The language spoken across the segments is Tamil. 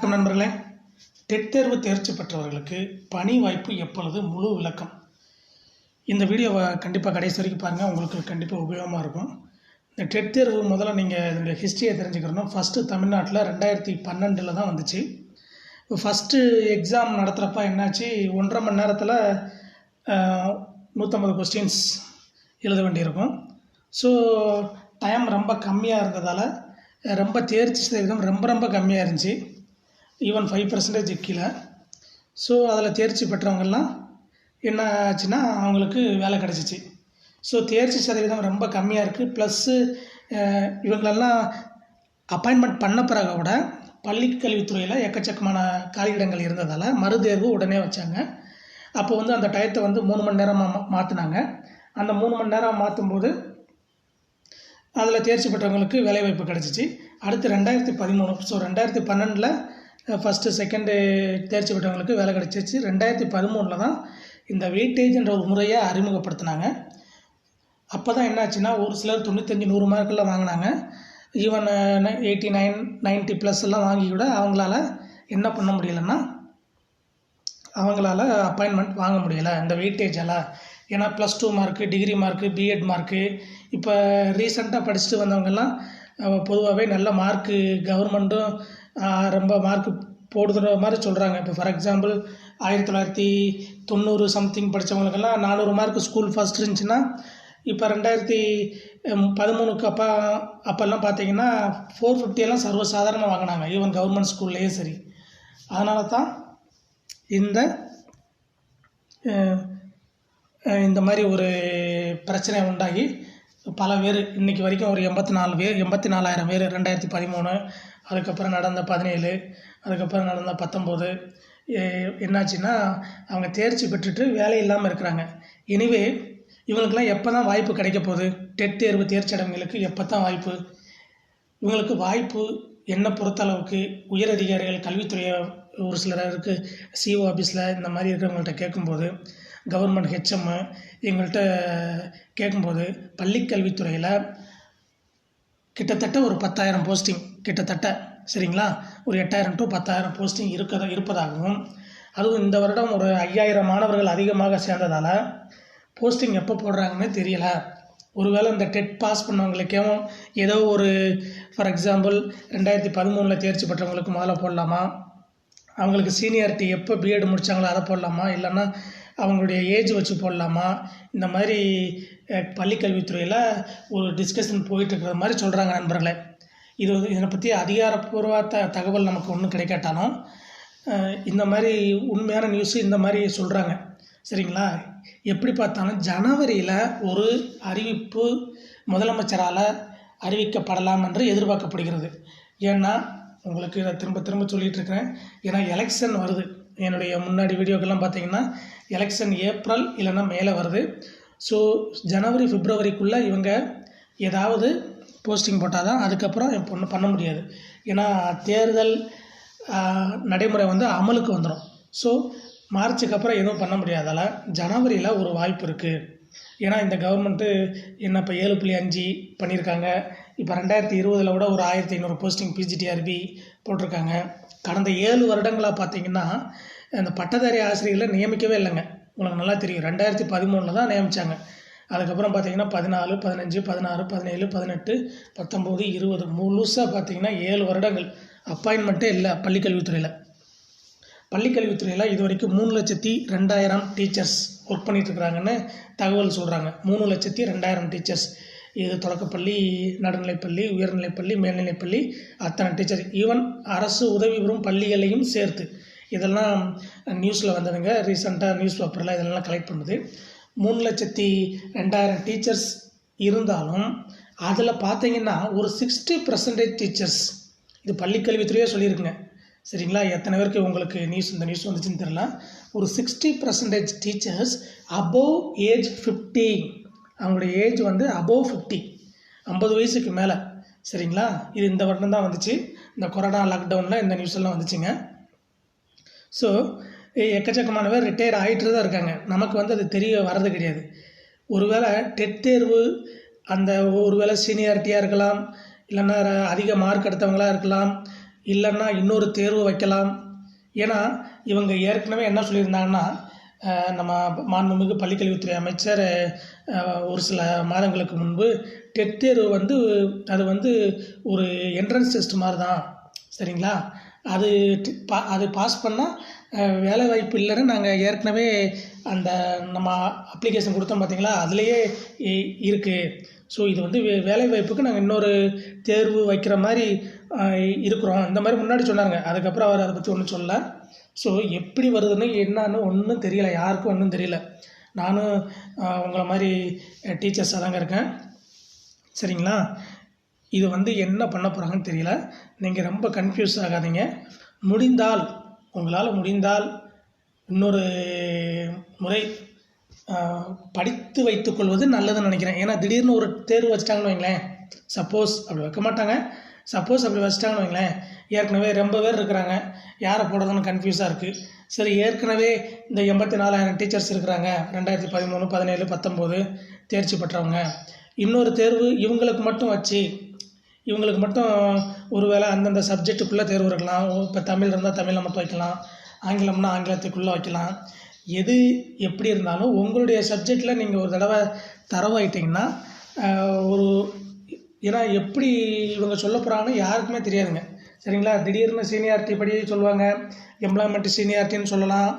வணக்கம் நண்பர்களே. டெட் தேர்வு தேர்ச்சி பெற்றவர்களுக்கு பணி வாய்ப்பு எப்பொழுது முழு விளக்கம்? இந்த வீடியோவை கண்டிப்பாக கடைசி வரைக்கும் பாருங்கள் உங்களுக்கு கண்டிப்பாக உபயோகமாக இருக்கும். இந்த டெட் தேர்வு முதல்ல நீங்கள் இதனுடைய ஹிஸ்ட்ரியை தெரிஞ்சுக்கிறணும். ஃபஸ்ட்டு தமிழ்நாட்டில் ரெண்டாயிரத்தி பன்னெண்டில் தான் வந்துச்சு. ஃபஸ்ட்டு எக்ஸாம் நடத்துகிறப்ப என்னாச்சு? ஒன்றரை மணி நேரத்தில் நூற்றம்பது கொஸ்டின்ஸ் எழுத வேண்டியிருக்கும். ஸோ டைம் ரொம்ப கம்மியாக இருந்ததால் ரொம்ப தேர்ச்சி சதவீதம் ரொம்ப ரொம்ப கம்மியாக இருந்துச்சு. ஈவன் ஃபைவ் பர்சன்டேஜ் கீழே. ஸோ அதில் தேர்ச்சி பெற்றவங்கெல்லாம் என்ன ஆச்சுன்னா அவங்களுக்கு வேலை கிடச்சிச்சு. ஸோ தேர்ச்சி சதவீதம் ரொம்ப கம்மியாக இருக்குது ப்ளஸ்ஸு இவங்களெல்லாம் அப்பாயின்மெண்ட் பண்ண பிறகு கூட பள்ளி கல்வித்துறையில் எக்கச்சக்கமான காலியிடங்கள் இருந்ததால் மறுதேர்வு உடனே வச்சாங்க. அப்போ வந்து அந்த டயத்தை வந்து மூணு மணி நேரமாக மாற்றினாங்க அந்த மூணு மணி நேரம் மாற்றும்போது அதில் தேர்ச்சி பெற்றவங்களுக்கு வேலைவாய்ப்பு கிடச்சிச்சு. அடுத்து ரெண்டாயிரத்தி பதிமூணு ஸோ ரெண்டாயிரத்தி பன்னெண்டில் ஃபஸ்ட்டு செகண்டு தேர்ச்சி பெற்றவங்களுக்கு வேலை கிடச்சிச்சு ரெண்டாயிரத்தி பதிமூணில் தான் இந்த வெயிட்டேஜ்ன்ற ஒரு முறையை அறிமுகப்படுத்தினாங்க. அப்போ தான் என்னாச்சுன்னா ஒரு சிலர் தொண்ணூத்தஞ்சு நூறு மார்க்கெல்லாம் வாங்கினாங்க. Even eighty nine ninety plus எல்லாம் வாங்கி கூட அவங்களால என்ன பண்ண முடியலன்னா அவங்களால அப்பாயின்மெண்ட் வாங்க முடியலை. இந்த வெயிட்டேஜால் ஏன்னா plus two mark degree mark BEd mark இப்போ ரீசெண்டாக படிச்சுட்டு வந்தவங்கெல்லாம் பொதுவாகவே நல்ல மார்க்கு கவர்மெண்ட்டும் ரொம்ப மார்க்கு போடுற மாதிரி சொல்கிறாங்க இப்போ ஃபார் எக்ஸாம்பிள் ஆயிரத்தி தொள்ளாயிரத்தி தொண்ணூறு சம்திங் படித்தவங்களுக்கெல்லாம் நானூறு மார்க் ஸ்கூல் ஃபஸ்ட் இருந்துச்சுன்னா இப்போ ரெண்டாயிரத்தி பதிமூணுக்கு அப்போ அப்போல்லாம் பார்த்தீங்கன்னா ஃபோர் ஃபிஃப்டியெல்லாம் சர்வசாதாரணமாக வாங்கினாங்க. ஈவன் கவர்மெண்ட் ஸ்கூல்லையே சரி. அதனால தான் இந்த இந்த மாதிரி ஒரு பிரச்சனை உண்டாகி பல பேர் இன்றைக்கி வரைக்கும் ஒரு எண்பத்தி நாலு பேர் எண்பத்தி நாலாயிரம் பேர் ரெண்டாயிரத்தி பதிமூணு அதுக்கப்புறம் நடந்த பதினேழு அதுக்கப்புறம் நடந்த பத்தொம்போது என்னாச்சுன்னா அவங்க தேர்ச்சி பெற்றுட்டு வேலை இல்லாமல் இருக்கிறாங்க. எனிவே இவங்களுக்கெல்லாம் எப்போ தான் வாய்ப்பு கிடைக்க போகுது? டெட் தேர்வு தேர்ச்சி அடைவங்களுக்கு எப்போ தான் வாய்ப்பு? இவங்களுக்கு வாய்ப்பு என்னை பொறுத்தளவுக்கு? உயர் அதிகாரிகள் கல்வித்துறை ஒரு சிலருக்கு சிஓ ஆஃபீஸில் இந்த மாதிரி இருக்கிறவங்கள்ட்ட கேட்கும்போது கவர்மெண்ட் ஹெச்எம்மு எங்கள்கிட்ட கேட்கும்போது பள்ளிக்கல்வித்துறையில் கிட்டத்தட்ட ஒரு பத்தாயிரம் போஸ்டிங் கிட்டத்தட்ட சரிங்களா? ஒரு எட்டாயிரம் டு பத்தாயிரம் போஸ்டிங் இருக்க இருப்பதாகவும் அதுவும் இந்த வருடம் ஒரு ஐயாயிரம் மாணவர்கள் அதிகமாக சேர்ந்ததால் போஸ்டிங் எப்போ போடுறாங்கன்னு தெரியலை. ஒருவேளை இந்த டெட் பாஸ் பண்ணவங்களுக்கே ஏதோ ஒரு ஃபார் எக்ஸாம்பிள் ரெண்டாயிரத்தி பதிமூணில் தேர்ச்சி பெற்றவங்களுக்கு முதல்ல போடலாமா? அவங்களுக்கு சீனியாரிட்டி எப்போ பிஎட் முடித்தாங்களோ அதை போடலாமா? இல்லைன்னா அவங்களுடைய ஏஜ் வச்சு போடலாமா? இந்த மாதிரி பள்ளிக்கல்வித்துறையில் ஒரு டிஸ்கஷன் போயிட்டுருக்கிற மாதிரி சொல்கிறாங்க நண்பர்களே. இது இதனை பற்றி அதிகாரப்பூர்வ த தகவல் நமக்கு ஒன்றும் கிடைக்காட்டாலும் இந்த மாதிரி உண்மையான நியூஸு இந்த மாதிரி சொல்கிறாங்க சரிங்களா? எப்படி பார்த்தாலும் ஜனவரியில் ஒரு அறிவிப்பு முதலமைச்சரால் அறிவிக்கப்படலாம் என்று எதிர்பார்க்கப்படுகிறது. ஏன்னா உங்களுக்கு இதை திரும்ப திரும்ப சொல்லிகிட்டு இருக்கிறேன். ஏன்னா எலெக்ஷன் வருது. என்னுடைய முன்னாடி வீடியோக்கெல்லாம் பார்த்தீங்கன்னா எலெக்ஷன் ஏப்ரல் இல்லைன்னா மேலே வருது. ஸோ ஜனவரி பிப்ரவரிக்குள்ளே இவங்க ஏதாவது போஸ்டிங் போட்டால் தான் அதுக்கப்புறம் என் பொண்ணு பண்ண முடியாது. ஏன்னா தேர்தல் நடைமுறை வந்து அமலுக்கு வந்துடும் ஸோ மார்ச்சுக்கு அப்புறம் எதுவும் பண்ண முடியாதால ஜனவரியில் ஒரு வாய்ப்பு இருக்குது ஏன்னா இந்த கவர்மெண்ட்டு என்ன இப்போ ஏழு புள்ளி அஞ்சு பண்ணியிருக்காங்க இப்போ ரெண்டாயிரத்தி இருபதில் கூட ஒரு ஆயிரத்தி ஐநூறு போஸ்டிங் பிஜிடிஆர்பி போட்டிருக்காங்க. கடந்த ஏழு வருடங்களாக பார்த்தீங்கன்னா அந்த பட்டதாரி ஆசிரியர்களை நியமிக்கவே இல்லைங்க. உங்களுக்கு நல்லா தெரியும். ரெண்டாயிரத்தி பதிமூணில் தான் நியமித்தாங்க அதுக்கப்புறம் பார்த்தீங்கன்னா பதினாலு பதினஞ்சு பதினாறு பதினேழு பதினெட்டு பத்தொம்போது இருபது முழுசாக பார்த்தீங்கன்னா ஏழு வருடங்கள். அப்பாயின்மெண்ட்டே இல்லை பள்ளிக்கல்வித்துறையில். பள்ளிக்கல்வித்துறையில் இது வரைக்கும் மூணு லட்சத்தி ரெண்டாயிரம் டீச்சர்ஸ் ஒர்க் பண்ணிகிட்ருக்குறாங்கன்னு தகவல் சொல்கிறாங்க மூணு லட்சத்தி ரெண்டாயிரம் டீச்சர்ஸ் இது தொடக்கப்பள்ளி நடுநிலைப்பள்ளி உயர்நிலைப்பள்ளி மேல்நிலைப்பள்ளி அத்தனை டீச்சர் ஈவன் அரசு உதவி பெறும் பள்ளிகளையும் சேர்த்து. இதெல்லாம் நியூஸில் வந்ததுங்க. ரீசெண்டாக நியூஸ் பேப்பரில் இதெல்லாம் கலெக்ட் பண்ணுது. மூணு லட்சத்தி ரெண்டாயிரம் டீச்சர்ஸ் இருந்தாலும் அதில் பார்த்தீங்கன்னா ஒரு சிக்ஸ்டி பர்சன்டேஜ் டீச்சர்ஸ் இது பள்ளிக்கல்வித்துறையே சொல்லியிருக்குங்க. சரிங்களா? எத்தனை பேருக்கு உங்களுக்கு நியூஸ் இந்த நியூஸ் வந்துச்சுன்னு தெரியல. ஒரு sixty percentage teachers above age fifty அவங்களுடைய ஏஜ் வந்து அபோவ் ஃபிஃப்டி ஐம்பது வயசுக்கு மேலே. சரிங்களா? இது இந்த வருடம் தான் வந்துச்சு. இந்த கொரோனா லாக்டவுனில் இந்த நியூஸ் எல்லாம் வந்துச்சுங்க. ஸோ எக்கச்சக்கமான பேர் ரிட்டையர் ஆகிட்டு தான் இருக்காங்க. நமக்கு வந்து அது தெரிய வர்றது கிடையாது. ஒருவேளை டெட் தேர்வு அந்த ஒருவேளை சீனியாரிட்டியாக இருக்கலாம். இல்லைன்னா அதிக மார்க் எடுத்தவங்களாக இருக்கலாம். இல்லைன்னா இன்னொரு தேர்வு வைக்கலாம். ஏன்னா இவங்க ஏற்கனவே என்ன சொல்லியிருந்தாங்கன்னா நம்ம மாண்புமிகு பள்ளிக்கல்வித்துறை அமைச்சர் ஒரு சில மாதங்களுக்கு முன்பு டெட் தேர்வு வந்து அது வந்து ஒரு என்ட்ரன்ஸ் டெஸ்ட் மாதிரி தான் சரிங்களா? அது பா அது பாஸ் பண்ணால் வேலை வாய்ப்பு இல்லைன்னு நாங்கள் ஏற்கனவே அந்த நம்ம அப்ளிகேஷன் கொடுத்தோம் பார்த்தீங்களா அதுலேயே இ- இருக்குது ஸோ இது வந்து வே வேலை வாய்ப்புக்கு நாங்கள் இன்னொரு தேர்வு வைக்கிற மாதிரி இருக்கிறோம். இந்த மாதிரி முன்னாடி சொன்னாங்க அதுக்கப்புறம் அவர் அதை பற்றி ஒன்றும் சொல்லலை. ஸோ எப்படி வருதுன்னு என்னன்னு ஒன்றும் தெரியல. யாருக்கும் ஒன்றும் தெரியல. நானும் உங்களை மாதிரி டீச்சர்ஸாக தாங்க இருக்கேன். சரிங்களா? இது வந்து என்ன பண்ண போகிறாங்கன்னு தெரியல. நீங்கள் ரொம்ப கன்ஃபியூஸ் ஆகாதீங்க. முடிந்தால் உங்களால் முடிந்தால் இன்னொரு முறை படித்து வைத்துக்கொள்வது நல்லதுன்னு நினைக்கிறேன். ஏன்னா திடீர்னு ஒரு தேர்வு வச்சிட்டாங்கன்னு வைங்களேன். சப்போஸ் அப்படி வைக்க மாட்டாங்க. சப்போஸ் அப்படி வச்சிட்டாங்கன்னு வைங்களேன் ஏற்கனவே ரொம்ப பேர் இருக்கிறாங்க. யாரை போடுறதுன்னு கன்ஃபியூஸாக இருக்குது சரி ஏற்கனவே இந்த எண்பத்தி நாலாயிரம் டீச்சர்ஸ் இருக்கிறாங்க. ரெண்டாயிரத்தி பதிமூணு பதினேழு பத்தொம்போது தேர்ச்சி பெற்றவங்க. இன்னொரு தேர்வு இவங்களுக்கு மட்டும் வச்சு இவங்களுக்கு மட்டும் ஒருவேளை அந்தந்த சப்ஜெக்ட்டுக்குள்ளே தேர்வு இருக்கலாம் இப்போ தமிழ் இருந்தால் தமிழில் மட்டும் வைக்கலாம். ஆங்கிலம்னா ஆங்கிலத்துக்குள்ளே வைக்கலாம். எது எப்படி இருந்தாலும் உங்களுடைய சப்ஜெக்டில் நீங்கள் ஒரு தடவை தரவாயிட்டிங்கன்னா ஒரு ஏன்னா எப்படி இவங்க சொல்ல போகிறாங்கன்னு யாருக்குமே தெரியாதுங்க. சரிங்களா? திடீர்னு சீனியாரிட்டி படி சொல்லுவாங்க. எம்ப்ளாய்மெண்ட் சீனியாரிட்டின்னு சொல்லலாம்.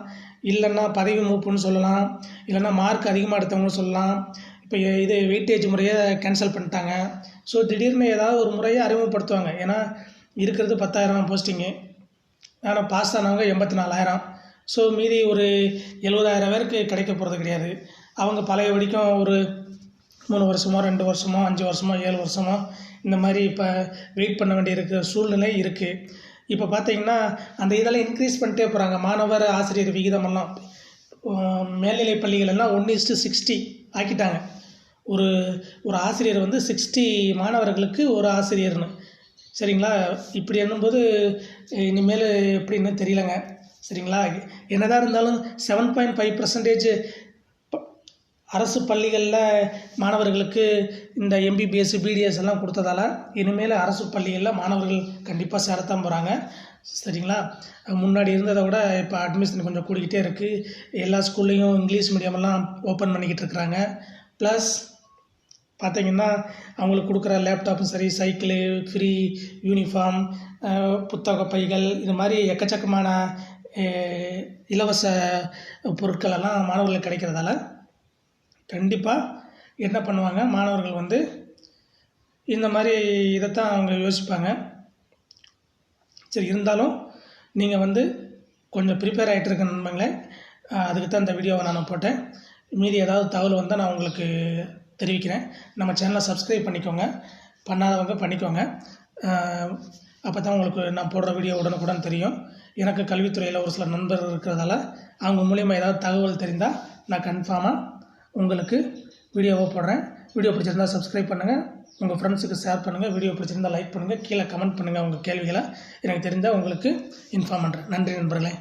இல்லைன்னா பதவி மூப்புன்னு சொல்லலாம். இல்லைன்னா மார்க் அதிகமாக எடுத்தவங்கன்னு சொல்லலாம். இப்போ இது வெயிட்டேஜ் முறையை கேன்சல் பண்ணிட்டாங்க. ஸோ திடீர்னு ஏதாவது ஒரு முறையை அறிமுகப்படுத்துவாங்க. ஏன்னா இருக்கிறது பத்தாயிரம் போஸ்டிங்கு ஆனால் பாஸ் ஆனவங்க எண்பத்தி நாலாயிரம். ஸோ மீதி ஒரு எழுபதாயிரம் பேருக்கு கிடைக்க போகிறது கிடையாது. அவங்க பழைய வரைக்கும் ஒரு மூணு வருஷமோ ரெண்டு வருஷமோ அஞ்சு வருஷமோ ஏழு வருஷமோ இந்த மாதிரி இப்போ வெயிட் பண்ண வேண்டிய இருக்கிற சூழ்நிலை இருக்குது இப்போ பார்த்தீங்கன்னா அந்த இதெல்லாம் இன்க்ரீஸ் பண்ணிட்டே போகிறாங்க மாணவர் ஆசிரியர் விகிதமெல்லாம். மேல்நிலை பள்ளிகளெல்லாம் ஒன் இஸ்ட்டு சிக்ஸ்டி ஆக்கிட்டாங்க. ஒரு ஒரு ஆசிரியர் வந்து சிக்ஸ்டி மாணவர்களுக்கு ஒரு ஆசிரியர்னு. சரிங்களா? இப்படி என்னும்போது இனிமேல் எப்படின்னு தெரியலங்க. சரிங்களா? என்னதான் இருந்தாலும் செவன் பாயிண்ட் ஃபைவ் பர்சன்டேஜ் அரசு பள்ளிகளில் மாணவர்களுக்கு இந்த எம்பிபிஎஸ் பிடிஎஸ் எல்லாம் கொடுத்ததால இனிமேல் அரசு பள்ளிகளில் மாணவர்கள் கண்டிப்பாக சேரத்தான் போகிறாங்க சரிங்களா? முன்னாடி இருந்ததை விட இப்போ அட்மிஷன் கொஞ்சம் கூடிக்கிட்டே இருக்குது எல்லா ஸ்கூல்லையும் இங்கிலீஷ் மீடியமெல்லாம் ஓப்பன் பண்ணிக்கிட்டு இருக்கிறாங்க. ப்ளஸ் பார்த்திங்கன்னா அவங்களுக்கு கொடுக்குற லேப்டாப்பும் சரி சைக்கிளு ஃப்ரீ யூனிஃபார்ம் புத்தக பைகள் இது மாதிரி எக்கச்சக்கமான இலவச பொருட்கள் எல்லாம் மாணவர்களுக்கு கிடைக்கிறதால கண்டிப்பாக என்ன பண்ணுவாங்க? மாணவர்கள் வந்து இந்த மாதிரி இதைத்தான் அவங்க யோசிப்பாங்க. சரி இருந்தாலும் நீங்கள் வந்து கொஞ்சம் ப்ரிப்பேர் ஆகிட்டு இருக்க நண்பங்களே அதுக்கு தான் இந்த வீடியோவை நான் போட்டேன். மீதி ஏதாவது தகவல் வந்தால் நான் உங்களுக்கு தெரிவிக்கிறேன். நம்ம சேனலை சப்ஸ்கிரைப் பண்ணிக்கோங்க. பண்ணாதவங்க பண்ணிக்கோங்க. அப்போ தான் உங்களுக்கு நான் போடுற வீடியோ உடனுக்குடன் தெரியும். எனக்கு கல்வித்துறையில் ஒரு சில நண்பர் இருக்கிறதால அவங்க மூலியமாக ஏதாவது தகவல் தெரிந்தால் நான் கன்ஃபார்மாக உங்களுக்கு வீடியோவை போடுறேன். வீடியோ பிடிச்சிருந்தால் சப்ஸ்கிரைப் பண்ணுங்கள் உங்கள் ஃப்ரெண்ட்ஸுக்கு ஷேர் பண்ணுங்கள் வீடியோ பிடிச்சிருந்தால் லைக் பண்ணுங்கள் கீழே கமெண்ட் பண்ணுங்கள் உங்கள் கேள்விகளை. எனக்கு தெரிந்தால் உங்களுக்கு இன்ஃபார்ம் பண்ணுறேன் நன்றி நண்பர்களே.